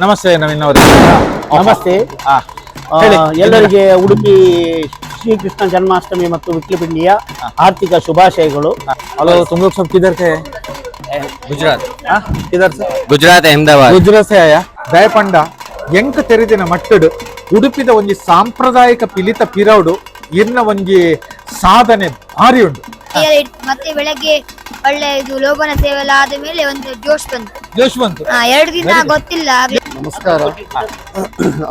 ನಮಸ್ತೆ ನವೀನ್ ಅವರೇ ನಮಸ್ತೆ ಹಾ ಆ, ಹೇಳಿ. ಎಲ್ಲರಿಗೆ ಉಡುಪಿ ಶ್ರೀಕೃಷ್ಣ ಜನ್ಮಾಷ್ಟಮಿ ಮತ್ತು ವಿಟ್ಲಪಿಂಡಿಯ ಆರ್ಥಿಕ ಶುಭಾಶಯಗಳು हेलो तुम लोग सब किधर के हैं ಗುಜರಾತ್ हाँ किधर से ಗುಜರಾತ್ ಅಹಮದಾಬಾದ್ ಗುಜರಾತ್ से आया ದಯಪಂಡ ಎಂಕ ತೆರೆದಿನ ಮಟ್ಟಡು ಉಡುಪಿದ ಒಂಜಿ ಸಾಂಪ್ರದಾಯಿಕ ಪಿಲಿತ ಪಿರೌಡು ಇನ್ನ ಒಂಜಿ ಸಾಧನೆ ಭಾರಿ ಉಂಟು ಕೈಯಲ್ಲಿ ಇಟ್- ಮತ್ತೆ ಬೆಳಗ್ಗೆ ಒಳ್ಳೆ ಇದು ಲೋಬನ ಸೇವೆ ಎಲ್ಲ ಆದ ಮೇಲೆ ಒಂದು ಜೋಶ್ ಬಂತು ಜೋಶ್ ಬಂತು ಹಾ ಎರಡು ದಿನ ಗೊತ್ತಿಲ್ಲ ಆಗ್ಲೇ ನಮಸ್ಕಾರ.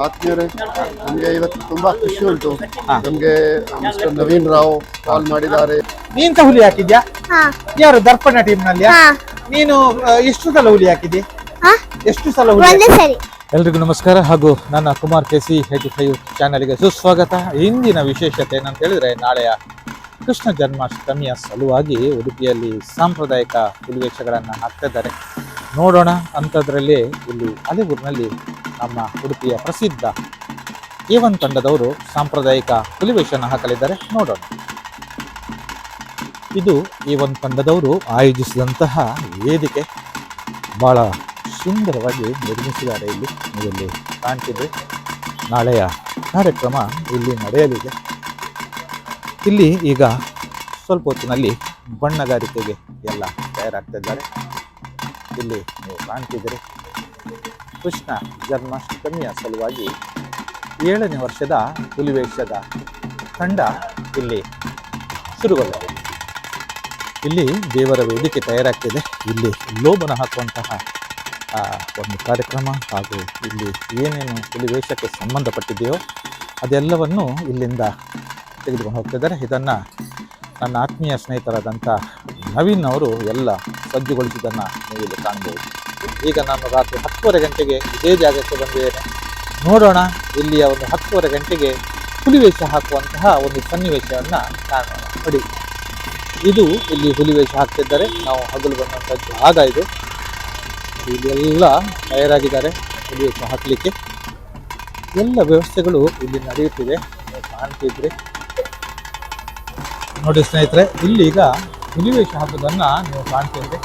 ಆತ್ಮೀಯರೇ ನಮಗೆ ಇವತ್ತು ತುಂಬಾ ಖುಷಿ ಉಂಟು. ನಮಗೆ ಮಿಸ್ಟರ್ ನವೀನ್ ರಾವ್ ಕಾಲ್ ಮಾಡಿದ್ದಾರೆ. ನೀಂತ ಹುಲಿ ಹಾಕಿದ್ಯಾ? ಯಾರು ದರ್ಪಣ ಟೀಮ್ನಲ್ಲಿ ನೀನು ಆ, ಎಷ್ಟು ಸಲ ಹುಲಿ ಹಾಕಿದ್ಯಾ ಎಷ್ಟು ಸಲ ಹುಲಿ? ಎಲ್ರಿಗೂ ನಮಸ್ಕಾರ. ಹಾಗೂ ನನ್ನ Kumar K C A T five ಚಾನಲ್ಗೆ ಸುಸ್ವಾಗತ. ಇಂದಿನ ವಿಶೇಷತೆ ಏನಂತ ಹೇಳಿದ್ರೆ ನಾಳೆಯ ಕೃಷ್ಣ ಜನ್ಮಾಷ್ಟಮಿಯ ಸಲುವಾಗಿ ಉಡುಪಿಯಲ್ಲಿ ಸಾಂಪ್ರದಾಯಿಕ ಹುಲಿವೇಷಗಳನ್ನು ಹಾಕ್ತಿದ್ದಾರೆ. ನೋಡೋಣ ಅಂಥದ್ರಲ್ಲಿ ಇಲ್ಲಿ ಅಲೆಗೂರಿನಲ್ಲಿ ನಮ್ಮ ಉಡುಪಿಯ ಪ್ರಸಿದ್ಧ ಏವನ್ ತಂಡದವರು ಸಾಂಪ್ರದಾಯಿಕ ಹುಲಿವೇಷನ ಹಾಕಲಿದ್ದಾರೆ. ನೋಡೋಣ. ಇದು ಒಂದು ತಂಡದವರು ಆಯೋಜಿಸಿದಂತಹ ವೇದಿಕೆ. ಬಹಳ ಸುಂದರವಾಗಿ ನಿರ್ಮಿಸಿದ್ದಾರೆ ಇಲ್ಲಿ. ನೀವಿಲ್ಲಿ ಕಾಣ್ತಿದ್ರೆ ನಾಳೆಯ ಕಾರ್ಯಕ್ರಮ ಇಲ್ಲಿ ನಡೆಯಲಿದೆ. ಇಲ್ಲಿ ಈಗ ಸ್ವಲ್ಪ ಹೊತ್ತಿನಲ್ಲಿ ಬಣ್ಣಗಾರಿಕೆಗೆ ಎಲ್ಲ ತಯಾರಾಗ್ತಿದ್ದಾರೆ. ಇಲ್ಲಿ ನೀವು ಕಾಣ್ತಿದ್ದೀರಿ ಕೃಷ್ಣ ಜನ್ಮಾಷ್ಟಮಿಯ ಸಲುವಾಗಿ ಏಳನೇ ವರ್ಷದ ಹುಲಿವೇಷದ ತಂಡ ಇಲ್ಲಿ ಶುರುಗೊಳ್ಳಲಿದೆ ಇಲ್ಲಿ ದೇವರ ವೇದಿಕೆ ತಯಾರಾಗ್ತಿದೆ. ಇಲ್ಲಿ ಲೋಬನ ಹಾಕುವಂತಹ ಒಂದು ಕಾರ್ಯಕ್ರಮ ಹಾಗೂ ಇಲ್ಲಿ ಏನೇನು ಹುಲಿವೇಷಕ್ಕೆ ಸಂಬಂಧಪಟ್ಟಿದೆಯೋ ಅದೆಲ್ಲವನ್ನು ಇಲ್ಲಿಂದ ತೆಗೆದುಕೊಂಡು ಹೋಗ್ತಿದ್ದಾರೆ. ಇದನ್ನು ನನ್ನ ಆತ್ಮೀಯ ಸ್ನೇಹಿತರಾದಂಥ ನವೀನ್ ಅವರು ಎಲ್ಲ ಸಜ್ಜುಗೊಳಿಸಿದ್ದನ್ನು ನೀವು ಇಲ್ಲಿ ಕಾಣ್ಬೋದು ಈಗ ನಾನು ರಾತ್ರಿ ಹತ್ತುವರೆ ಗಂಟೆಗೆ ಇದೇ ಜಾಗಕ್ಕೆ ಬಂದಿದ್ದೇನೆ. ನೋಡೋಣ, ಇಲ್ಲಿಯ ಒಂದು ಹತ್ತುವರೆ ಗಂಟೆಗೆ ಹುಲಿವೇಷ ಹಾಕುವಂತಹ ಒಂದು ಸನ್ನಿವೇಶವನ್ನು ಕಾಣೋಣ. ನೋಡಿ, ಇದು ಇಲ್ಲಿ ಹುಲಿವೇಷ ಹಾಕ್ತಿದ್ದಾರೆ. ನಾವು ಹಗಲು ಬಂದಂಥ ಜಾಗ ಇದು. ಇಲ್ಲೆಲ್ಲ ತಯಾರಾಗಿದ್ದಾರೆ ಹುಲಿವೇಷ ಹಾಕಲಿಕ್ಕೆ. ಎಲ್ಲ ವ್ಯವಸ್ಥೆಗಳು ಇಲ್ಲಿ ನಡೆಯುತ್ತಿದೆ. ಕಾಣ್ತಿದ್ರಿ ನೋಡಿ ಸ್ನೇಹಿತರೆ, ಇಲ್ಲಿ ಈಗ ಹುಲಿವೇಷ ಹಾಕೋದನ್ನ ನೀವು ಕಾಣ್ತಿದ್ರಿ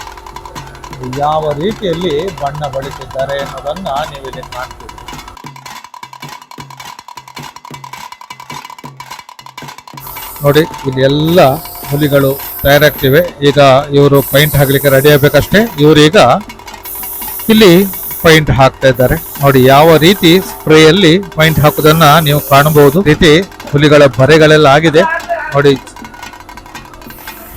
ಯಾವ ರೀತಿಯಲ್ಲಿ ಬಣ್ಣ ಬಳಸಿದ್ದಾರೆ ಅನ್ನೋದನ್ನು ನೀವು ಇಲ್ಲಿ ಕಾಣ್ತೀರಿ ನೋಡಿ, ಇಲ್ಲಿ ಎಲ್ಲ ಹುಲಿಗಳು ತಯಾರಾಗ್ತಿವೆ. ಈಗ ಇವರು ಪೈಂಟ್ ಹಾಕ್ಲಿಕ್ಕೆ ರೆಡಿ ಆಗಬೇಕಷ್ಟೇ. ಇವರು ಈಗ ಇಲ್ಲಿ ಪೈಂಟ್ ಹಾಕ್ತಾ ಇದ್ದಾರೆ. ನೋಡಿ, ಯಾವ ರೀತಿ ಸ್ಪ್ರೇಯಲ್ಲಿ ಪೈಂಟ್ ಹಾಕೋದನ್ನ ನೀವು ಕಾಣಬಹುದು. ರೀತಿ ಹುಲಿಗಳ ಬರೆಗಳೆಲ್ಲ ಆಗಿದೆ. ನೋಡಿ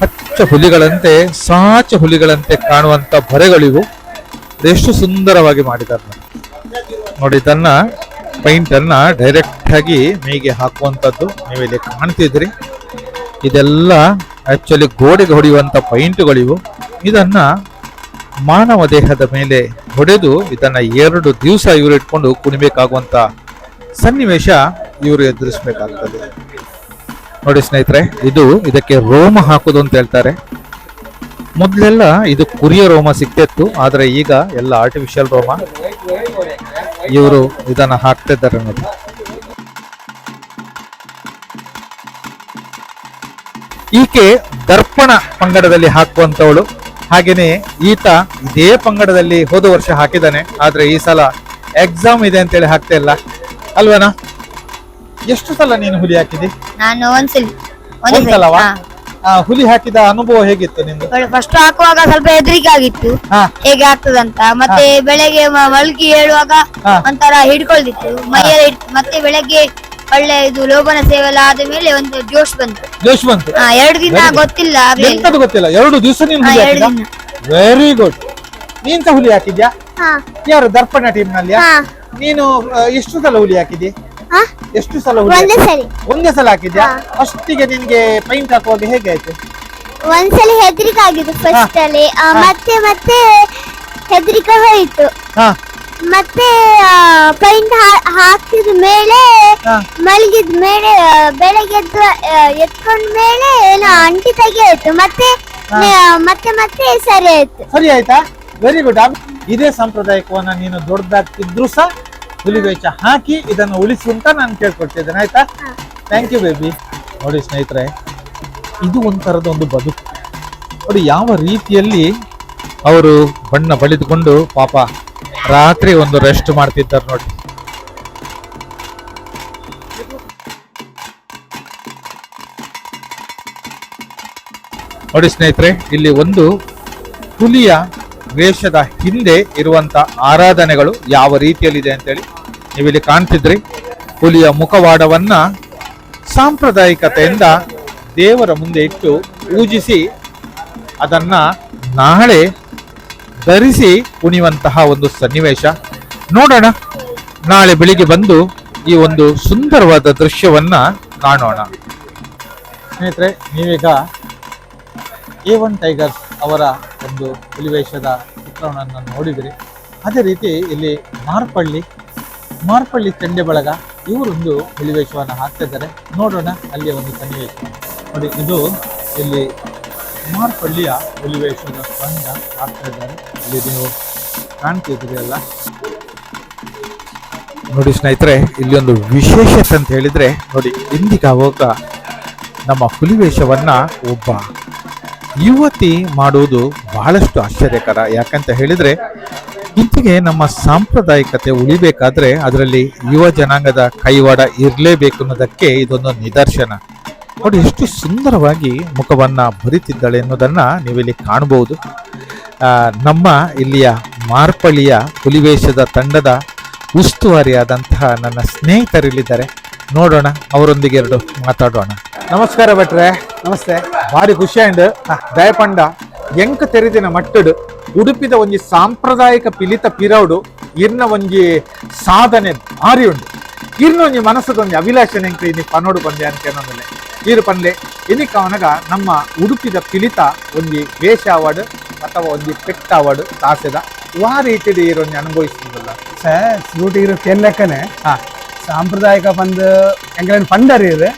ಹಚ್ಚ ಹುಲಿಗಳಂತೆ, ಸಾಚ ಹುಲಿಗಳಂತೆ ಕಾಣುವಂತ ಬರೆಗಳಿವು ಎಷ್ಟು ಸುಂದರವಾಗಿ ಮಾಡಿದ್ದಾರೆ ನೋಡಿ. ಇದನ್ನು ಪೈಂಟ್ ಅನ್ನ ಡೈರೆಕ್ಟ್ ಆಗಿ ಮೈಗೆ ಹಾಕುವಂತದ್ದು ನೀವಿಲ್ಲಿ ಕಾಣ್ತಿದ್ರಿ ಇದೆಲ್ಲ ಆಕ್ಚುಲಿ ಗೋಡೆಗೆ ಹೊಡೆಯುವಂತ ಪೈಂಟ್ಗಳಿವು ಇದನ್ನ ಮಾನವ ದೇಹದ ಮೇಲೆ ಹೊಡೆದು ಇದನ್ನ ಎರಡು ದಿವಸ ಇವರು ಇಟ್ಕೊಂಡು ಕುಣಿಬೇಕಾಗುವಂತ ಸನ್ನಿವೇಶ ಇವರು ಎದುರಿಸಬೇಕಾಗ್ತದೆ. ನೋಡಿ ಸ್ನೇಹಿತರೆ, ಇದು ಇದಕ್ಕೆ ರೋಮ ಹಾಕೋದು ಅಂತ ಹೇಳ್ತಾರೆ. ಮೊದಲೆಲ್ಲ ಇದು ಕುರಿಯ ರೋಮ ಸಿಕ್ತಿತ್ತು ಆದರೆ ಈಗ ಎಲ್ಲ ಆರ್ಟಿಫಿಷಿಯಲ್ ರೋಮ ಇವರು ಇದನ್ನು ಹಾಕ್ತಿದ್ದಾರೆ ನೋಡಿ. ಈಕೆ ದರ್ಪಣ ಪಂಗಡದಲ್ಲಿ ಹಾಕುವಂಥವಳು ಹಾಗೆಯೇ ಈತ ಇದೇ ಪಂಗಡದಲ್ಲಿ ಹೋದ ವರ್ಷ ಹಾಕಿದ್ದಾನೆ, ಆದರೆ ಈ ಸಲ ಎಕ್ಸಾಮ್ ಇದೆ ಅಂತೇಳಿ ಹಾಕ್ತಾ ಇಲ್ಲ. ಅಲ್ವೇನಾ? ಎಷ್ಟು ಸಲ ನೀನು ಹುಲಿ ಹಾಕಿದೆ? ನಾನು ಒಂದ್ಸಲಿ ಒಂದೇ ಒಂದ್ಸಲವಾ ಆ, ಹುಲಿ ಹಾಕಿದ ಅನುಭವ ಹೇಗಿತ್ತು ನಿಮ್ದು ಫಸ್ಟ್ ಹಾಕುವಾಗ ಸ್ವಲ್ಪ ಹೆದರಿಕೆ ಆಗಿತ್ತು ಹಾ. ಹೇಗೆ ಆಗ್ತದಂತ. ಮತ್ತೆ ಬೆಳಗ್ಗೆ ಮ- ಮಲ್ಗಿ ಹೇಳುವಾಗ ಹಾ. ಒಂಥರ ಹಿಡ್ಕೊಳ್ತಿತ್ತು. ಮೈಯಲ್ಲಿ ಮತ್ತೆ ಬೆಳಗ್ಗೆ ಒಳ್ಳೆ ಇದು ಲೋಭನ ಸೇವೆ ಎಲ್ಲ ಆದ ಮೇಲೆ ಒಂದು ಜೋಶ್ ಬಂತು. ಜೋಶ್ ಬಂತು? ಹಾ ಎರಡು ದಿನ ಗೊತ್ತಿಲ್ಲ ಎಂತದು ಗೊತ್ತಿಲ್ಲ? ಎರಡು ದಿವಸ ನೀನು ಹುಲಿ ಎರಡು ಹಾಕಿದ ವೆರಿ ಗುಡ್ ನೀಂತ ಹುಲಿ ಹಾಕಿದ್ಯಾ? ಯಾರು ದರ್ಪಣ ಟೀಮ್ನಲ್ಲಿ ನೀನು ಆ, ಎಷ್ಟು ಸಲ ಹುಲಿ ಹಾಕಿದಿ? ಎಷ್ಟು ಸಲ ಒಂದೇ? ಸರಿ. ಒಂದೇ ಸಲ ಹಾಕಿದ್ಯಾ? ಅಷ್ಟಿಗೆ ನಿನ್ಗೆ ಪೈಂಟ್ ಹಾಕುವಾಗ ಹೇಗೆ ಆಯ್ತು? ಒಂದ್ಸಲ ಹೆದರಿಕೆ ಆಗಿದ್ದು ಫಸ್ಟ್ ಅಲ್ಲಿ. ಆ, ಮತ್ತೆ ಮತ್ತೆ ಹೆದರಿಕೆ ಹೋಯಿತು. ಹಾ. ಮತ್ತೆ ಪೈಂಟ್ ಹಾಕಿದ ಮೇಲೆ ಹಾ. ಮಲಗಿದ ಮೇಲೆ ಆ, ಬೆಳಗ್ಗೆ ಎದ್ದು ಆ, ಎತ್ಕೊಂಡ ಮೇಲೆ ಏನೋ ಅಂಟಿ ತೆಗಿಯಾಯ್ತು. ಮತ್ತೆ ನೆ- ಮತ್ತೆ ಮತ್ತೆ ಸರಿ ಆಯ್ತು. ಸರಿ ಆಯ್ತಾ? ವೆರಿ ಗುಡ್ ಇದೇ ಸಾಂಪ್ರದಾಯಿಕವನ್ನ ನೀನು ದೊಡ್ಡದಾಗ್ತಿದ್ರು ಸಹ ಹುಲಿ ವೇಷ ಹಾಕಿ ಇದನ್ನ ಉಳಿಸು ಅಂತ ನಾನು ಕೇಳ್ಕೊಡ್ತಿದ್ದೇನೆ ಆಯ್ತಾ? ಥ್ಯಾಂಕ್ ಯು ಬೇಬಿ ನೋಡಿ ಸ್ನೇಹಿತರೆ ಇದು ಒಂಥರದ ಒಂದು ಬದುಕು. ನೋಡಿ ಯಾವ ರೀತಿಯಲ್ಲಿ ಅವರು ಬಣ್ಣ ಬಳಿದುಕೊಂಡು ಪಾಪ ರಾತ್ರಿ ಒಂದು ರೆಸ್ಟ್ ಮಾಡ್ತಿದ್ದಾರೆ ನೋಡಿ. ನೋಡಿ ಸ್ನೇಹಿತರೆ ಇಲ್ಲಿ ಒಂದು ಹುಲಿಯ ವೇಷದ ಹಿಂದೆ ಇರುವಂತ ಆರಾಧನೆಗಳು ಯಾವ ರೀತಿಯಲ್ಲಿದೆ ಅಂತೇಳಿ ನೀವಿಲ್ಲಿ ಕಾಣ್ತಿದ್ರಿ. ಹುಲಿಯ ಮುಖವಾಡವನ್ನ ಸಾಂಪ್ರದಾಯಿಕತೆಯಿಂದ ದೇವರ ಮುಂದೆ ಇಟ್ಟು ಪೂಜಿಸಿ ಅದನ್ನ ನಾಳೆ ಧರಿಸಿ ಕುಣಿಯುವಂತಹ ಒಂದು ಸನ್ನಿವೇಶ. ನೋಡೋಣ. ನಾಳೆ ಬೆಳಿಗ್ಗೆ ಬಂದು ಈ ಒಂದು ಸುಂದರವಾದ ದೃಶ್ಯವನ್ನ ಕಾಣೋಣ. ಸ್ನೇಹಿತರೆ, ನೀವೀಗ ಎ ಒನ್ ಟೈಗರ್ಸ್ ಅವರ ಒಂದು ಹುಲಿವೇಷದ ಚಿತ್ರಣವನ್ನು ನೋಡಿದ್ರಿ. ಅದೇ ರೀತಿ ಇಲ್ಲಿ ಮಾರ್ಪಳ್ಳಿ ಮಾರ್ಪಳ್ಳಿ ಚಂಡೆ ಬಳಗ, ಇವರೊಂದು ಹುಲಿವೇಷವನ್ನು ಹಾಕ್ತಿದ್ದಾರೆ. ನೋಡೋಣ ಅಲ್ಲಿಯ ಒಂದು ಸನ್ನಿವೇಶ. ನೋಡಿ, ಇದು ಇಲ್ಲಿ ಮಾರ್ಪಳ್ಳಿಯ ಹುಲಿವೇಷದ ತಂಡ ಹಾಕ್ತಾ ಇದ್ದಾರೆ ಇಲ್ಲಿ ನೀವು ಕಾಣ್ತಿದ್ರಿ ಅಲ್ಲ? ನೋಡಿ ಸ್ನೇಹಿತರೆ, ಇಲ್ಲಿ ಒಂದು ವಿಶೇಷತೆ ಅಂತ ಹೇಳಿದ್ರೆ, ನೋಡಿ ಇಂದಿಗಾವಾಗ ನಮ್ಮ ಹುಲಿವೇಷವನ್ನ ಒಬ್ಬ ಯುವತಿ ಮಾಡುವುದು ಬಹಳಷ್ಟು ಆಶ್ಚರ್ಯಕರ. ಯಾಕಂತ ಹೇಳಿದ್ರೆ, ಇಂತಿಗೆ ನಮ್ಮ ಸಾಂಪ್ರದಾಯಿಕತೆ ಉಳಿಬೇಕಾದ್ರೆ ಅದರಲ್ಲಿ ಯುವ ಜನಾಂಗದ ಕೈವಾಡ ಇರಲೇಬೇಕು ಅನ್ನೋದಕ್ಕೆ ಇದೊಂದು ನಿದರ್ಶನ. ನೋಡಿ, ಎಷ್ಟು ಸುಂದರವಾಗಿ ಮುಖವನ್ನ ಬರಿತಿದ್ದಾಳೆ ಎನ್ನುವುದನ್ನ ನೀವಿಲ್ಲಿ ಕಾಣಬಹುದು. ನಮ್ಮ ಇಲ್ಲಿಯ ಮಾರ್ಪಳಿಯ ಹುಲಿವೇಷದ ತಂಡದ ಉಸ್ತುವಾರಿಯಾದಂತಹ ನನ್ನ ಸ್ನೇಹಿತರಿಲ್ಲಿದ್ದಾರೆ. ನೋಡೋಣ ಅವರೊಂದಿಗೆ ಎರಡು ಮಾತಾಡೋಣ. ನಮಸ್ಕಾರ ಭಟ್ರೆ. ನಮಸ್ತೆ. ಭಾರಿ ಖುಷಿ ಅಂಡ್ ದಯಪಂಡ ಎಂಕ ತೆರೆದಿನ ಮಟ್ಟಡು ಉಡುಪಿದ ಒಂಜಿ ಸಾಂಪ್ರದಾಯಿಕ ಪಿಲಿತ ಪಿರೌಡು ಇರ್ನ ಒಂಜಿ ಸಾಧನೆ ಭಾರಿ ಉಂಡು ಇರ್ನ ಒಂಜಿ ಮನಸ್ಸದೊಂದು ಅಭಿಲಾಷಣೆ ಎಂಕ ಇನಿ ಪನೋಡು ಪಂದ್ಯ ಅಂತ ಏನೊಂದಿಲ್ಲ ಇರು ಪನ್ಲೆ ಇನಿಕ ಅವನಗ ನಮ್ಮ ಉಡುಪಿದ ಪಿಲಿತ ಒಂಜಿ ವೇಷ ಅವಾರ್ಡ್ ಅಥವಾ ಒಂಜಿ ಪೆಟ್ಟ ಅವಾರ್ಡ್ ತಾಸೆದ ವಾ ರೀತಿಯಲ್ಲಿ ಇರೊಂಜಿ ಅನುಭವಿಸಿದಲ್ಲ ಸರ್ ಸ್ಲೂಟಿಗಿರೋ ಕೆಲ್ಲಕ್ಕನೆ ಹಾ. ಸಾಂಪ್ರದಾಯಿಕ ಪಂದ್ ಎಂಕಲೇನು ಫಂಡರ್ ಇದೆ.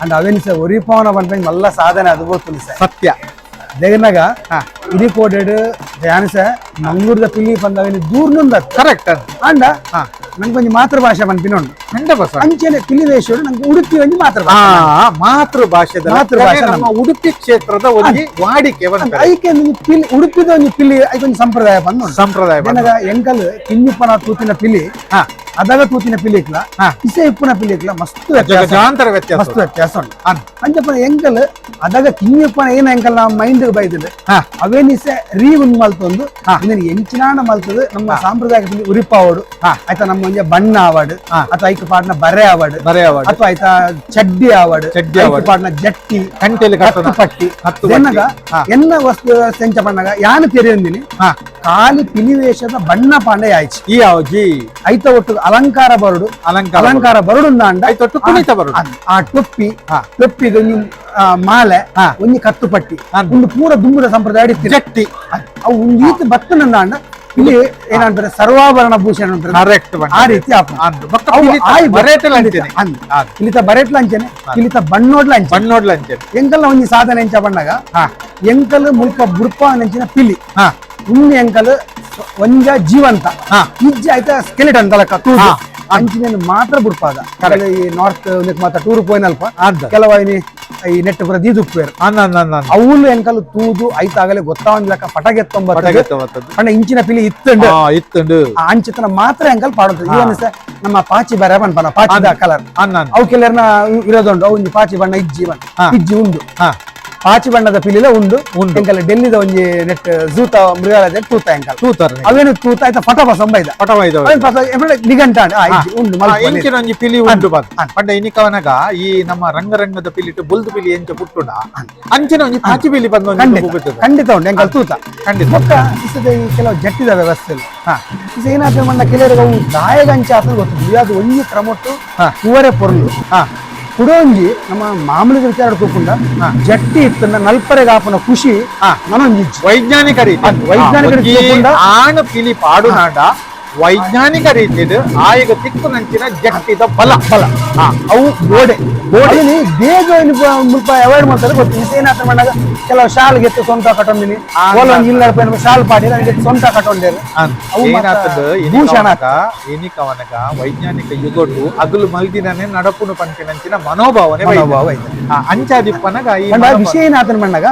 ಅಂಡ್ ಅವೇನು ಸರ್ ಒರಿಪವನ ಪಂಡ ಮಲ್ಲ ಸಾಧನೆ ಅದು ಬೋತುಂಡು ಸರ್ ಸತ್ಯ. ದೇಗನಾಗ ಹಾ. ಇಡಿ ಕೋಡೆಡ್ ಧ್ಯಾನ ಸರ್ ಮಂಗ್ಳೂರ್ದ ಪಿಲಿ ಪಂದ ಅವೇನು ದೂರ್ನುಂದ ಕರೆಕ್ಟ್ ಅಂಡ ಹಾ. ನಂಗೆ ಒಂಜಿ ಮಾತೃಭಾಷೆ ಖಂಡ ಬಸ ಅಂಚೆನೆ ಪಿಲಿ ವೇಷೋಡು ನಂಗೆ ಉಡುಪಿ ಒಂಜಿ ಆ ಮಾತೃಭಾಷೆ ಮಾತೃ ಭಾಷೆ ಮಾತೃಭಾಷೆ ನಮ್ಮ ಉಡುಪಿ ಕ್ಷೇತ್ರದ ಒಂದು ವಾಡಿಕೆ ಐಕೆ ಪಿಲ್ಲಿ ಪಿಲಿ ಉಡುಪಿದ ಒಂಜಿ ಪಿಲಿ ಐಕೊಂದು ಸಂಪ್ರದಾಯ ಬಂದು ಸಂಪ್ರದಾಯ ನನಗ ಎಂಕಲ್ ಕಿಂಜಿಪ್ಪನ ತೂತಿನ ಪಿಲಿ ಹಾ. ಅದಾಗ ತೂತಿನ ಪಿಲಿ ಇಕ್ಲ ಹಾ. ಇಸೆ ಇಪ್ಪುನ ಪಿಲಿ ಇಕ್ಲ ಮಸ್ತ್ ವ್ಯತ್ಯಾಸ. ವ್ಯತ್ಯಾಸ. ಮಸ್ತ್ ವ್ಯತ್ಯಾಸ ಉಂಟು. ಅನ್. ಅಂಚಪ್ಪನ ಎಂಕಲ್ ಅದಾಗ ಕಿಂಜಿಪ್ಪನ ಏನ ಎಂಕಲ್ ನಮ್ಮ ಮೈಂಡ್ ಬೈದಿಲ್ಲ ಹಾ. ಇಸೆ? ರೀ ಒಂದ್ ಮಲ್ತೊಂದು. ಇದನ್ನ ಎಂಚಿನಾಣ ಮಲ್ತದು. ನಮ್ಮ ಸಾಂಪ್ರದಾಯಿಕದಲ್ಲಿ ಉರಿಪಾವಡು ಹಾ. ಆಯ್ತಾ ನಮ್ಮ ಒಂಜೆ ಬಣ್ಣ ಆವಾಡ್ ಹಾ. ಅಥವಾ ಐಕ ಪಾಡ್ನ ಬರೆ ಆವಾಡ್ ಬರೆಯವಾಡ ಅಥವಾ ಆಯ್ತಾ ಚಡ್ಡಿ ಆವಾಡ್ ಚಡ್ಡಿ ಆವಾಡ್. ಪಾಡ್ನ ಜಟ್ಟಿ. ಕಂಟೆಲಿ ಹತ್ತು ಪಟ್ಟಿ. ಹತ್ತು ಎನ್ನಗ. ಎನ್ನ ವಸ್ತು ಸಂಚ ಪಣ್ಣಗ ಯಾನು ತೆರೆಯೊಂದಿನಿ ಹಾ. ಖಾಲಿ ಪಿಲಿವೇಷದ ಬಣ್ಣ ಪಾಂಡೆ ಆಯ್ಚಿ. ಈ ಅವಜಿ ಐತ ಒಟ್ಟು ಅಲಂಕಾರ ಬರುಡು. ಅಲಂಕಾರ ಅಲಂಕಾರ ಬರುಡು. ಐ ಐತೊಟ್ಟು ಕುಣಿತ ಬರುಡು. ಆ ಟೊಪ್ಪಿ ಹಾ. ಟೊಪ್ಪಿಗೆ ಒಂಜಿ ಆ, ಮಾಲೆ ಹಾ. ಒಂಜಿ ಕತ್ತು ಪಟ್ಟಿ ಹಾ. ಒಂದು ಪೂರ ದುಂಬುದ ಸಂಪ್ರದಾಯ ಇಡ್ತೀರಿ ಜಟ್ಟಿ. ಅವು ಒಂದು ರೀತಿ ಬತ್ತನಂದ ಅಂಡ ಇಲ್ಲಿ ಏನಂತಾರೆ ಸರ್ವಾಭರಣ ಭೂಷಣ ಅಂತಾರೆ. ಕರೆಕ್ಟ್ ಆ ರೀತಿ. ಅಂದು ಬೊಕ್ಕ ಅವು ಪಿಲಿತ ಬರೇಟಲ ಪಿಲಿತ ಅಂಚೆನೆ. ಅಂದ್. ಅಂದ್. ಇಲ್ಲಿತ ಬರೆಟ್ಲ ಅಂಚೆನೆ ಇಲ್ಲಿತ ಬಣ್ಣೋಡ್ಲ ಅಂಚೆನೆ. ಬಣ್ಣೋಡ್ಲ ಅಂಚೆನೆ. ಎಂಕಲ್ನ ಒಂಜಿ ಸಾಧನೆ ಎಂಚ ಬಣ್ಣಗ ಹಾ. ಎಂಕಲ್ ಮುಲ್ಪ ಬುಡ್ಪ ನೆಂಚಿನ ಪಿಲಿ. ಹಾ. ಉಣ್ಣಿ ಎಂಕಲ್ ಒಂಜ ಜೀವಂತ. ಇಜ್ಜ ಆಯ್ತಾ ಸ್ಕೆಲಿಟನ್ ತಲಕ ತೂದು ಹಾ. ಅಂಚಿನ ಮಾತ್ರ ಬುಡ್ಪಾದ ಈ ನಾರ್ತ್ ಮಾತ್ರ ಟೂರ್ ಪೋಯ್ನಲ್ಪ ಕೆಲವ ಈ- ನೆಟ್ ಪುರ ದೀದುಪ್ಪೇರು. ಅವಳು ಎಂಕಲ್ ತೂದು ಐತಾಗಲೇ ಗೊತ್ತಾವಂದ್ ಲೆಕ್ಕ ಪಟಗೆತ್ತೊಂಬತ್ತು ಪಟಗೆತ್ತವತ್ತದ್ದು. ಅಣ್ಣ ಇಂಚಿನ ಪಿಲಿ ಇತ್ತುಂಡು. ಇತ್ತುಂಡು. ಅಂಚಿತನ ಮಾತ್ರ ಎಂಕಲ್ ಪಾಡುತ್ತೆ ಏನು ಸರ್ ನಮ್ಮ ಪಾಚಿ ಬೇರೆ ಪನ್ಪನ ಪಾಚಿದ ಕಲರ್. ಅವು ಕೆಲರ್ನ ಇರೋದುಂಡು ಅವು ಪಾಚಿ ಬಣ್ಣ ಇಜ್ಜಿ ಬಣ್ಣ. ಇಜ್ಜಿ ಉಂಡು ಹಾ. ಪಾಚಿ ಬಣ್ಣದ ಪಿಲಿಲ ಉಂಡು. ಉಂಡು. ಎಂಕಲ್ ಡೆಲ್ಲಿದ ಒಂಜಿ ನೆಟ್ ಜೂತ ಮೃಗಾಲಯ ತೂತ ಎಂಕಲ್ ತೂತ ಅವೇನು ತೂತ ಆಯ್ತಾ ಪಟಪ ಸಂಬೈದ ಆ, ಇಜ್ಜಿ ಉಂಡು. ಎಂಚಿನ ಒಂಜಿ ಪಿಲಿ ಬಂದ್ ಪಂಡ ಇನಿಕವನಗ ಈ ನಮ್ಮ ರಂಗರಂಗದ ಪಿಲಿಟ್ಟು ಬುಲ್ದು ಪಿಲಿ ಎಂಚ ಪುಟ್ಟುಂಡ. ಅಂಚಿನ ಒಂಜಿ ಪಾಚಿ ಪಿಲಿ ಬಂದು ಖಂಡಿತ. ಉಂಡು ಎಂಕಲ್ ತೂತ. ಖಂಡಿತ. ಬೊಕ್ಕ ಕೆಲವು ಜಟ್ಟಿದ ವ್ಯವಸ್ಥೆ ಏನಾಗ್ತದೆ ಮಂಡ ಕೆಲವರಿಗೆ ಅವು ದಾಯಗಂಚ ಅಂತ ಗೊತ್ತು ಅದು ಒಂಜಿ ಕ್ರಮಟ್ಟು ಹಾ. ಕುವರೆ ಪೊರ್ಲು. ಹಾ. ಕುಡೊಂಜಿ ನಮ್ಮ ಮಾಮೂಲಿ ವಿಚಾರ ತೂಪುಂಡ ಜಟ್ಟಿ ಇತ್ತಂದ ನಲ್ಪರೆಗೆ ಆಪನ ಖುಷಿ ಹಾ. ನನೊಂಜಿಜ್ಜಿ ವೈಜ್ಞಾನಿಕ ರೀತಿ. ವೈಜ್ಞಾನಿಕ ರೀತಿ ಆಣ ಪಿಲಿ ಪಾಡು ನಾಡ ವೈಜ್ಞಾನಿಕ ರೀತಿಯಲ್ಲಿ ಆಯುಗ ತಿಕ್ಕು ನಂಚಿನ ಜಟ್ಟಿದ ಬಲ ಬಲ. ಹಾ ಅವು ಗೋಡೆ. ಗೋಡೆಲಿ ಬೇಗ ಮುಲ್ಪ ಅವಾಯ್ಡ್ ಮಾಡ್ತಾರೆ. ಗೊತ್ತು ಏನಾದ್ರು ಮಾಡಾಗ ಕೆಲವು ಶಾಲ್ ಗೆತ್ತು ಸ್ವಂತ ಕಟ್ಟೊಂದಿನಿ ಒಂದು ಇಲ್ಲ ಶಾಲ್ ಪಾಡಿ ನನಗೆ ಸ್ವಂತ ಕಟ್ಟೊಂಡೇರು ಅವು ಏನಾಗ್ತದ? ಭೂಷಣ ಎನಿಕವನಗ ವೈಜ್ಞಾನಿಕ ಯುಗಟ್ಟು ಅಗಲು ಮಲ್ದಿನೇ ನಡಪುನು ಪಂಪಿನಂಚಿನ ಮನೋಭಾವನೆ ಮನೋಭಾವ ಅಂಚಾದಿಪ್ಪನಗ ಈ ವಿಷಯ ಏನಾತನ ಮಣ್ಣಾಗ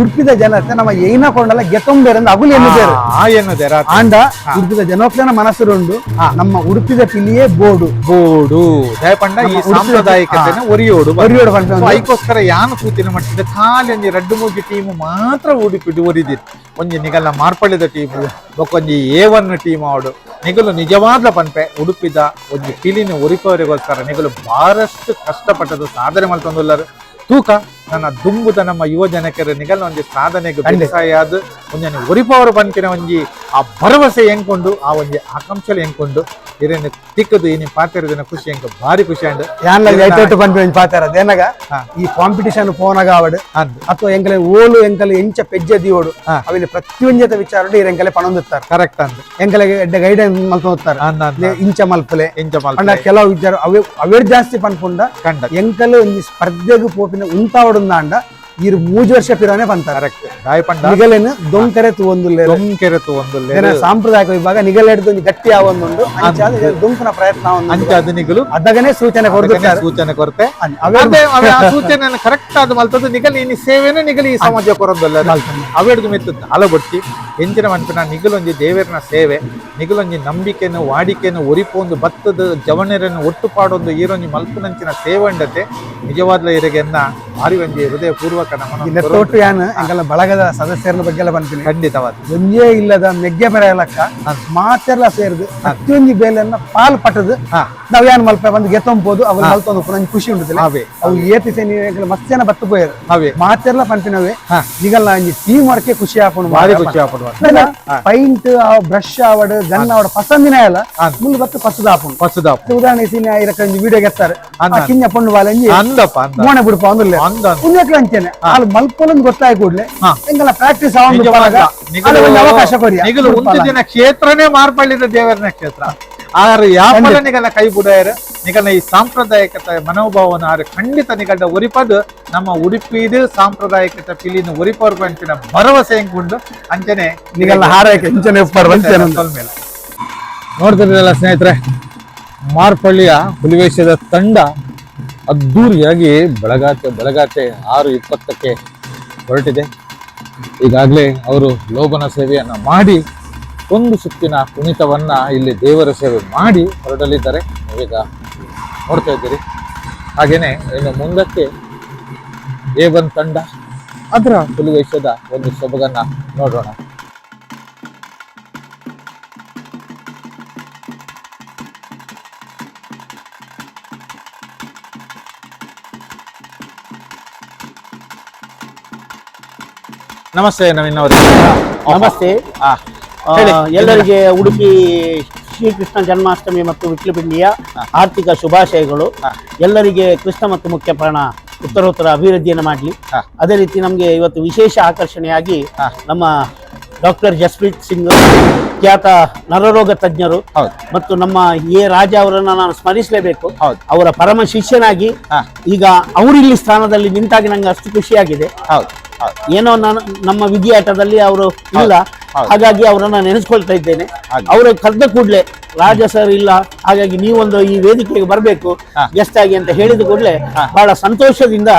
ಉಡುಪಿದ ಜನತೆ ನಮ್ಮ ಏನ ಕೊಂಡಲ್ಲ ಗೆತ್ತೊಂಬೇರಂದ ಅಗುಲ್ ಎನ್ನುತ್ತೇರು ಆ ಎನ್ನುದೇರ ಆಂಡ ಉಡುಪಿದ ಜನೋಕ್ಲನ ಮನಸ್ಸುರುಂಡು ನಮ್ಮ ಉಡುಪಿದ ಪಿಲಿಯೇ ಬೋಡು. ಬೋಡು. ದಯಪಂಡ ಈ ಸಾಂಪ್ರದಾಯಿಕತೆನ ಒರಿಯೋಡು. ಒರಿಯೋಡು ಅದಕ್ಕೋಸ್ಕರ ಯಾನು ಕೂತಿನ ಮಟ್ಟಿದ ಖಾಲಿ ಒಂಜಿ ರಡ್ಡು ಮೂಜಿ ಟೀಮ್ ಮಾತ್ರ ಉಡುಪಿಟ್ಟು ಒರಿದಿತ್ತು. ಒಂಜಿ ನಿಗಲ ಮಾರ್ಪಳಿದ ಟೀಮ್ ಬೊಕೊಂಜಿ ಎ ಒನ್ ಟೀಮ್ ಆವಡು ನಿಗಲು ನಿಜವಾದ ಪನ್ಪೆ ಉಡುಪಿದ ಒಂಜಿ ಪಿಲಿನ ಒರಿಪವರಿಗೋಸ್ಕರ ನಿಗಲು ಬಹಳಷ್ಟು ಕಷ್ಟಪಟ್ಟದು ಸಾಧನೆ ಮಲ್ತೊಂದುಲ್ಲರು ತೂಕ. ನನ್ನ ದುಂಬುದ ನಮ್ಮ ಯುವ ಜನಕರ ನಿಗಲ್ ಒಂಜಿ ಸಾಧನೆಗೆ ಒಂದು ಒರಿಪವರು ಬಂತಿನ ಒಂಜಿ ಆ ಭರವಸೆ ಎಂಕೊಂಡು ಆ ಒಂಜಿ ಆಕಾಂಕ್ಷೆ ಎಂಕೊಂಡು ಇರೇನು ತಿಕ್ಕದು ಇನಿ ಪಾತಿರದಿನ ಖುಷಿ ಎಂಕ ಭಾರಿ ಖುಷಿ ಅಂಡ್ ಯಾನ್ಲ ಐಟೆಟ್ಟು ಪಂಪಿ ಪಾತಾರ ದೇನಗ. ಈ ಕಾಂಪಿಟಿಷನ್ ಪೋನಗ ಆವಡ್ ಅಂದ್ ಅಥವಾ ಎಂಕಲೆ ಓಲು ಎಂಕಲೆ ಎಂಚ ಪೆಜ್ಜೆ ದಿಯೋಡು ಹಾ. ಅವಿಲ್ಲಿ ಪ್ರತಿಯೊಂಜತ ವಿಚಾರ ಎಂಕಲೆ ಪಣೊಂದುತ್ತಾರೆ. ಕರೆಕ್ಟ್ ಅಂದ್. ಎಂಕಲೆ ಎಡ್ಡೆ ಗೈಡೆನ್ಸ್ ಮಲ್ತೋತ್ತಾರೆ ಇಂಚ ಮಲ್ಪಲೆ. ಎಂಚ ಅಂಡ ಮಲ್ಪೆ ಕೆಲವು ವಿಚಾರ ಅವೇ ಅವೇರ್ ಜಾಸ್ತಿ ಪನ್ಪುಂಡ ಕಂಡ. ಎಂಕಲು ಒಂಜಿ ಸ್ಪರ್ಧೆಗು ಪೋಪಿನ ಉಂತಾವಡುಂದಾಂಡ ಇರು ಮೂಜ್ ವರ್ಷ ಪಿರಾನೆ ಕರೆಕ್ಟ್ ದಾಯಪಂಡ ನಿಗಲೆನು ದೊಂಕರೆ ತೂವೊಂದುಲ್ಲೆ ದೊಂಕೆರೆತು ಒಂದು ಸಾಂಪ್ರದಾಯಿಕ ವಿಭಾಗ ನಿಗಲೆಡ್ದು ಹಿಡಿದು ಗಟ್ಟಿ ಆವೊಂದುಂಡು ಅಂಚಾದ ದೊಂಕನ ಪ್ರಯತ್ನ ಅಂಚ ಒಂದು. ಅದನಿಗಳು ಅದಗನೆ ಸೂಚನೆ ಕೊರತೆ ಸೂಚನೆ ಕೊರತೆ. ಅವೆ ಸೂಚನೆ ಕರೆಕ್ಟ್ ಆದ ಮಲ್ತದ್ದು ನಿಗಲಿ ಇನಿ ಸೇವೆನೇ ನಿಗಲಿ ಈ ಸಮಾಜ ಕೊರೊಂದಲ್ಲ ಅವೆಡ್ದು ಅಲ ಹಲಬೊಟ್ಟಿ ಎಂಚಿನ ಮನ್ಪಿನ ನಿಗಲೊಂಜಿ ದೇವರನ ಸೇವೆ ನಿಗಲೊಂಜಿ ನಂಬಿಕೆನು ವಾಡಿಕೆಯನ್ನು ಒರಿಪೊಂದು ಭತ್ತದ ಜವನರನ್ನು ಒಟ್ಟು ಪಾಡೊಂದು ಈರೊಂಜಿ ಮಲ್ಪುನಂಚಿನ ಸೇವಂಡತೆ ನಿಜವಾದ್ಲ ಇರಗೆನ್ನ ಭಾರಿ ಒಂಜಿ ಹೃದಯ ಪೂರ್ವಕ ನಮನ ತೋಟು ಯಾನ್ ಅಂಗಲ ಬಳಗದ ಸದಸ್ಯರ ಬಗ್ಗೆ ಎಲ್ಲ ಬಂತೀನಿ ಖಂಡಿತವಾದ ಒಂದೇ ಇಲ್ಲದ ಮೆಗ್ಗೆ ಬರೆಯಲಕ್ಕ ಮಾತೆಲ್ಲ ಸೇರಿದು ಪ್ರತಿಯೊಂದು ಬೇಲೆಯನ್ನ ಪಾಲ್ ಪಟ್ಟದು ಹಾ. ನಾವ್ ಏನ್ ಮಲ್ಪ ಬಂದು ಗೆತ್ತೊಂಬೋದು ಅವ್ರು ಮಲ್ತೊಂದು ಪುನಃ ಖುಷಿ ಉಂಟದಿಲ್ಲ. ಅವೇ ಅವು ಏತಿ ಸೇನೆ ಜನ ಬತ್ತು ಪೋಯರು ಅವೇ ಮಾತೆಲ್ಲ ಪಂಪಿನವೆ ಹಾ. ಈಗಲ್ಲ ಟೀಮ್ ವರ್ಕ್ ಖುಷಿ ಹಾಕೊಂಡು ಭಾರಿ ಖುಷಿ ಆಪಡುವ ಪೈಂಟ್ ಬ್ರಷ್ ಆವಡ್ ಗನ್ ಆವಡ್ ಪಸಂದಿನ ಎಲ್ಲ ಹಾ. ಮುಲ್ ಬತ್ತು ಪಸದ ಹಾಕೊಂಡು ಹೊಸದ ಉದಾಹರಣೆ ಸೀನ ಇರಕೊಂದು ವಿಡಿಯೋ ಗೆತ್ತಾರೆ ಅನ್ನ. ಕಿಂಜ ಪೊಂಡು ಬಾಲಂಜಿ ಅಂದಪ್ಪ ಅಂದ ಮೋಣೆ ಬಿಡ್ಪ ಅಂದಿಲ್ಲ ಅಂದ ಅಂದ. ಪುಣ್ಯಕ್ಕೆ ಅಂಚೆನೆ ಅಲ್ಲಿ ಮಲ್ಪೊಲೊಂದು ಗೊತ್ತಾಗಿ ಕೂಡ್ಲೆ ಹಾ. ಎಂಗಲ್ಲ ಪ್ರಾಕ್ಟೀಸ್ ಆವೊಂದು ನಿಜವಾದ ಪಳಗ, ನಿಗಲು ಅಲ್ಲಿ ಒಂದು ಅವಕಾಶ ಕೊಡಿ ನಿಗಲು ಒಂದು ದಿನ ಕ್ಷೇತ್ರನೇ ಮಾರ್ಪಳ್ಳಿದ ದೇವರನ ಕ್ಷೇತ್ರ ಆರು ಯಾಪಲ ನಿಗಲ ಕೈ ಬುಡಾಯರು ನಿಗಲ ಈ ಸಾಂಪ್ರದಾಯಿಕತೆ ಮನೋಭಾವನ ಆರು ಖಂಡಿತ ನಿಗಡ ಒರಿಪದು ನಮ್ಮ ಉಡುಪಿದು ಸಾಂಪ್ರದಾಯಿಕತೆ ಪಿಲಿನ ಒರಿಪವರ್ ಪಂಪಿನ ಭರವಸೆ ಹೆಂಗುಂಡು ಅಂಚನೆ ನಿಗಲ್ಲ ಹಾರೈಕೆ ಇಂಚನೆ. ಮೇಲೆ ನೋಡ್ತಿರಲಿಲ್ಲ ಸ್ನೇಹಿತರೆ ಮಾರ್ಪಳ್ಳಿಯ ಹುಲಿವೇಶದ ತಂಡ ಅದ್ದೂರಿಯಾಗಿ ಬೆಳಗಾತೆ ಬೆಳಗಾತೆ ಆರು ಇಪ್ಪತ್ತಕ್ಕೆ ಹೊರಟಿದೆ ಈಗಾಗಲೇ ಅವರು ಲೋಬನ ಸೇವೆಯನ್ನು ಮಾಡಿ ಒಂದು ಸುತ್ತಿನ ಕುಣಿತವನ್ನು ಇಲ್ಲಿ ದೇವರ ಸೇವೆ ಮಾಡಿ ಹೊರಡಲಿದ್ದಾರೆ ನೀವೀಗ ನೋಡ್ತಾ ಇದ್ದೀರಿ. ಹಾಗೇನೆ ಇನ್ನು ಮುಂದಕ್ಕೆ ಎ ಒನ್ ತಂಡ ಅದರ ಹುಲಿವೇಶದ ಒಂದು ಸೊಬಗನ್ನ ನೋಡೋಣ. ನಮಸ್ತೆ ನವೀನ್ ಅವರೇ. ನಮಸ್ತೆ. ಎಲ್ಲರಿಗೆ ಉಡುಪಿ ಶ್ರೀಕೃಷ್ಣ ಜನ್ಮಾಷ್ಟಮಿ ಮತ್ತು ವಿಟ್ಲಪಿಂಡಿಯ ಆರ್ಥಿಕ ಶುಭಾಶಯಗಳು. ಎಲ್ಲರಿಗೆ ಕೃಷ್ಣ ಮತ್ತು ಮುಖ್ಯ ಪ್ರಾಣ ಉತ್ತರೋತ್ತರ ಅಭಿವೃದ್ಧಿಯನ್ನು ಮಾಡಲಿ. ಅದೇ ರೀತಿ ನಮಗೆ ಇವತ್ತು ವಿಶೇಷ ಆಕರ್ಷಣೆಯಾಗಿ ನಮ್ಮ ಡಾಕ್ಟರ್ ಜಸ್ಪ್ರೀತ್ ಸಿಂಗ್ ಖ್ಯಾತ ನರರೋಗ ತಜ್ಞರು ಹೌದು. ಮತ್ತು ನಮ್ಮ ಎ ರಾಜ ಅವರನ್ನ ನಾನು ಸ್ಮರಿಸಲೇಬೇಕು. ಹೌದು. ಅವರ ಪರಮ ಶಿಷ್ಯನಾಗಿ. ಈಗ ಅವರಿಲ್ಲಿ ಸ್ಥಾನದಲ್ಲಿ ನಿಂತಾಗಿ ನಂಗೆ ಅಷ್ಟು ಖುಷಿಯಾಗಿದೆ. ಏನೋ ನಾನು ನಮ್ಮ ವಿಧಿಯಾಟದಲ್ಲಿ ಅವರು ಇಲ್ಲ. ಹಾಗಾಗಿ ಅವರನ್ನ ನೆನೆಸ್ಕೊಳ್ತಾ ಇದ್ದೇನೆ. ಅವರು ಕರೆದ ಕೂಡಲೇ ರಾಜ ಸರ್ ಇಲ್ಲ ಹಾಗಾಗಿ ನೀವೊಂದು ಈ ವೇದಿಕೆಗೆ ಬರಬೇಕು. ಗೆಸ್ಟ್ ಆಗಿ ಅಂತ ಹೇಳಿದ ಕೂಡಲೇ ಬಹಳ ಸಂತೋಷದಿಂದ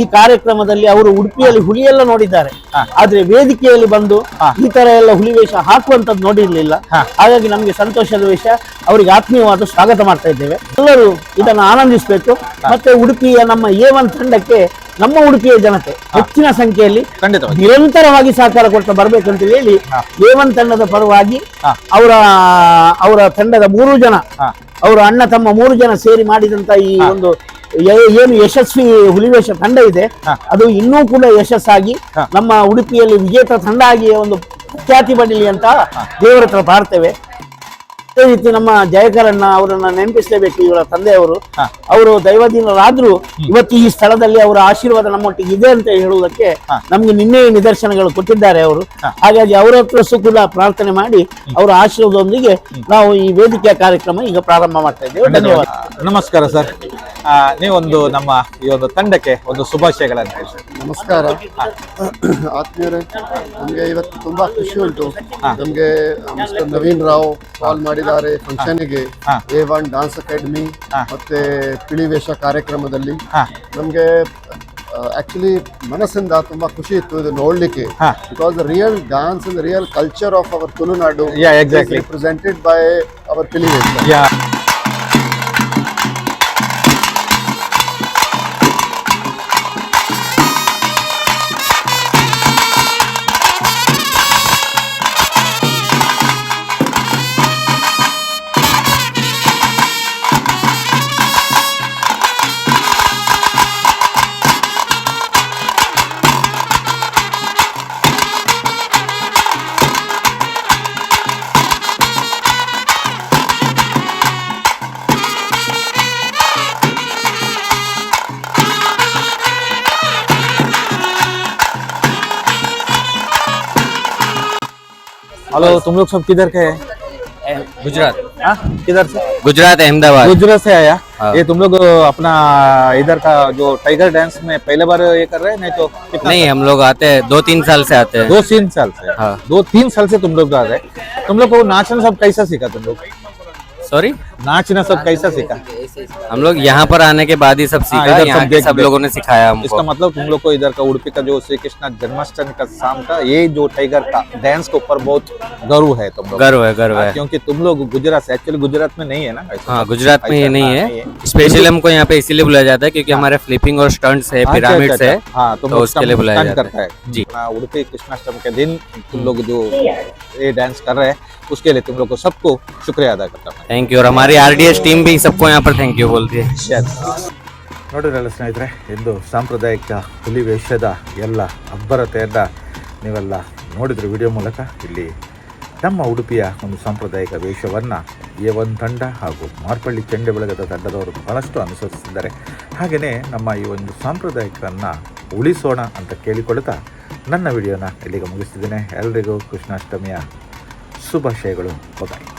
ಈ ಕಾರ್ಯಕ್ರಮದಲ್ಲಿ ಅವರು ಉಡುಪಿಯಲ್ಲಿ ಹುಲಿಯೆಲ್ಲ ನೋಡಿದ್ದಾರೆ. ಆದ್ರೆ ವೇದಿಕೆಯಲ್ಲಿ ಬಂದು ಈ ತರ ಎಲ್ಲ ಹುಲಿ ವೇಷ ಹಾಕುವಂತದ್ದು ನೋಡಿರ್ಲಿಲ್ಲ. ಹಾಗಾಗಿ ನಮಗೆ ಸಂತೋಷದ ವಿಷಯ ಅವರಿಗೆ ಆತ್ಮೀಯವಾದ ಸ್ವಾಗತ ಮಾಡ್ತಾ ಇದ್ದೇವೆ. ಎಲ್ಲರೂ ಇದನ್ನು ಆನಂದಿಸಬೇಕು. ಮತ್ತೆ ಉಡುಪಿಯ ನಮ್ಮ ಎ ಒನ್ ತಂಡಕ್ಕೆ ನಮ್ಮ ಉಡುಪಿಯ ಜನತೆ ಹೆಚ್ಚಿನ ಸಂಖ್ಯೆಯಲ್ಲಿ ನಿರಂತರವಾಗಿ ಸಹಕಾರ ಕೊಡ್ತಾ ಬರ್ಬೇಕಂತ ಹೇಳಿ ಏವನ್ ತಂಡದ ಪರವಾಗಿ ಅವರ ಅವರ ತಂಡದ ಮೂರು ಜನ ಅವರ ಅಣ್ಣ ತಮ್ಮ ಮೂರು ಜನ ಸೇರಿ ಮಾಡಿದಂತ ಈ ಒಂದು ಏನು ಯಶಸ್ವಿ ಹುಲಿವೇಶ ತಂಡ ಇದೆ. ಅದು ಇನ್ನೂ ಕೂಡ ಯಶಸ್ಸಾಗಿ ನಮ್ಮ ಉಡುಪಿಯಲ್ಲಿ ವಿಜೇತ ತಂಡ ಆಗಿ ಒಂದು ಖ್ಯಾತಿ ಪಡೀಲಿ ಅಂತ ದೇವರ ಹತ್ರ ಪ್ರಾರ್ಥನೆ. ಅದೇ ರೀತಿ ನಮ್ಮ ಜಯಕರಣ್ಣ ಅವರನ್ನ ನೆನಪಿಸಲೇಬೇಕು ಇವರ ತಂದೆಯವರು. ಅವರು ದೈವಾಧೀನರಾದ್ರೂ ಇವತ್ತು ಈ ಸ್ಥಳದಲ್ಲಿ ಅವರ ಆಶೀರ್ವಾದ ನಮ್ಮೊಟ್ಟಿಗೆ ಇದೆ ಅಂತ ಹೇಳುವುದಕ್ಕೆ ನಮ್ಗೆ ನಿನ್ನೆ ನಿದರ್ಶನಗಳು ಕೊಟ್ಟಿದ್ದಾರೆ ಅವರು. ಹಾಗಾಗಿ ಅವರ ಹತ್ರ ಕೂಡ ಪ್ರಾರ್ಥನೆ ಮಾಡಿ ಅವರ ಆಶೀರ್ವಾದದೊಂದಿಗೆ ನಾವು ಈ ವೇದಿಕೆಯ ಕಾರ್ಯಕ್ರಮ ಈಗ ಪ್ರಾರಂಭ ಮಾಡ್ತಾ ಇದ್ದೇವೆ. ಧನ್ಯವಾದ. ನಮಸ್ಕಾರ ಸರ್. ನೀವೊಂದು ನಮ್ಮ ಈ ಒಂದು ತಂಡಕ್ಕೆ ಒಂದು ಶುಭಾಶಯಗಳನ್ನು ಹೇಳಿ ನಮಸ್ಕಾರ. ಆತ್ಮೀಯರೇ ನಮಗೆ ಇವತ್ತು ತುಂಬಾ ಖುಷಿ ಉಂಟು. ನಮಗೆ ಮಿಸ್ಟರ್ ನವೀನ್ ರಾವ್ ಕಾಲ್ ಮಾಡಿದ್ದಾರೆ ಫಂಕ್ಷನ್ಗೆ ಎ ಒನ್ ಡಾನ್ಸ್ ಅಕಾಡೆಮಿ ಮತ್ತೆ ಪಿಳಿವೇಷ ಕಾರ್ಯಕ್ರಮದಲ್ಲಿ. ನಮಗೆ ಆಕ್ಚುಲಿ ಮನಸ್ಸಿಂದ ತುಂಬಾ ಖುಷಿ ಇತ್ತು ಇದು ನೋಡ್ಲಿಕ್ಕೆ. Because real dance and real culture of our Tulunadu. Represented by our Pilivesha. Hello तुम लोग सब किधर के हैं? गुजरात। हाँ? किधर से? गुजरात अहमदाबाद। गुजरात से आया? हाँ। ये तुम लोग अपना इधर का जो टाइगर डांस में पहले बार ये कर रहे हैं? नहीं तो नहीं हम लोग आते हैं दो तीन साल से आते हैं। दो तीन साल से? हाँ। दो तीन साल से तुम लोग आ रहे हैं। तुम लोग को नाचना सब कैसा सीखा तुम लोग? सॉरी नाचना सब कैसा सीखा? हम लोग यहाँ पर आने के बाद ही सब सीखा इधर सब देख- सब लोगों ने सिखाया हमको। इसका मतलब तुम लोग को इधर का उड़पी का जो श्री कृष्ण जन्माष्टमी का शाम का ये जो टाइगर का डांस के ऊपर बहुत गर्व है तुम लोग। गर्व है गर्व हाँ, है। क्योंकि तुम लोग गुजरात से एक्चुअली गुजरात में नहीं है ना? हाँ गुजरात में ये नहीं हाँ, है। स्पेशली हमको यहाँ पे इसीलिए बुलाया जाता है क्योंकि हमारे फ्लिपिंग और स्टंट्स है अच्छा, पिरामिड्स अच्छा, है अच्छा। हाँ तुम तो उसके लिए बुलाया जाता है। जी। उड़पी कृष्णाष्टमी के दिन तुम लोग जो ये डांस कर रहे हैं उसके लिए तुम लोग को सबको शुक्रिया अदा करता हूँ। थैंक यू और हमारी आरडीएस टीम भी सबको यहाँ पर ಥ್ಯಾಂಕ್ ಯು ಬೋಲ್ತಿ ನೋಡಿದ್ರಲ್ಲ ಸ್ನೇಹಿತರೆ, ಇಂದು ಸಾಂಪ್ರದಾಯಿಕ ಹುಲಿ ವೇಷದ ಎಲ್ಲ ಅಬ್ಬರತೆಯನ್ನು ನೀವೆಲ್ಲ ನೋಡಿದ್ರು ವಿಡಿಯೋ ಮೂಲಕ ಇಲ್ಲಿ ನಮ್ಮ ಉಡುಪಿಯ ಒಂದು ಸಾಂಪ್ರದಾಯಿಕ ವೇಷವನ್ನು ಎ ಒನ್ ತಂಡ ಹಾಗೂ ಮಾರ್ಪಳ್ಳಿ ಚೆಂಡೆ ಬೆಳಗದ ತಂಡದವರು ಬಹಳಷ್ಟು ಅನುಸರಿಸಿದ್ದಾರೆ. ಹಾಗೆಯೇ ನಮ್ಮ ಈ ಒಂದು ಸಾಂಪ್ರದಾಯಿಕವನ್ನು ಉಳಿಸೋಣ ಅಂತ ಕೇಳಿಕೊಳ್ತಾ ನನ್ನ ವಿಡಿಯೋನ ಇಲ್ಲಿಗೆ ಮುಗಿಸ್ತಿದ್ದೇನೆ. ಎಲ್ರಿಗೂ ಕೃಷ್ಣಾಷ್ಟಮಿಯ ಶುಭಾಶಯಗಳು. ಹೋಗಿ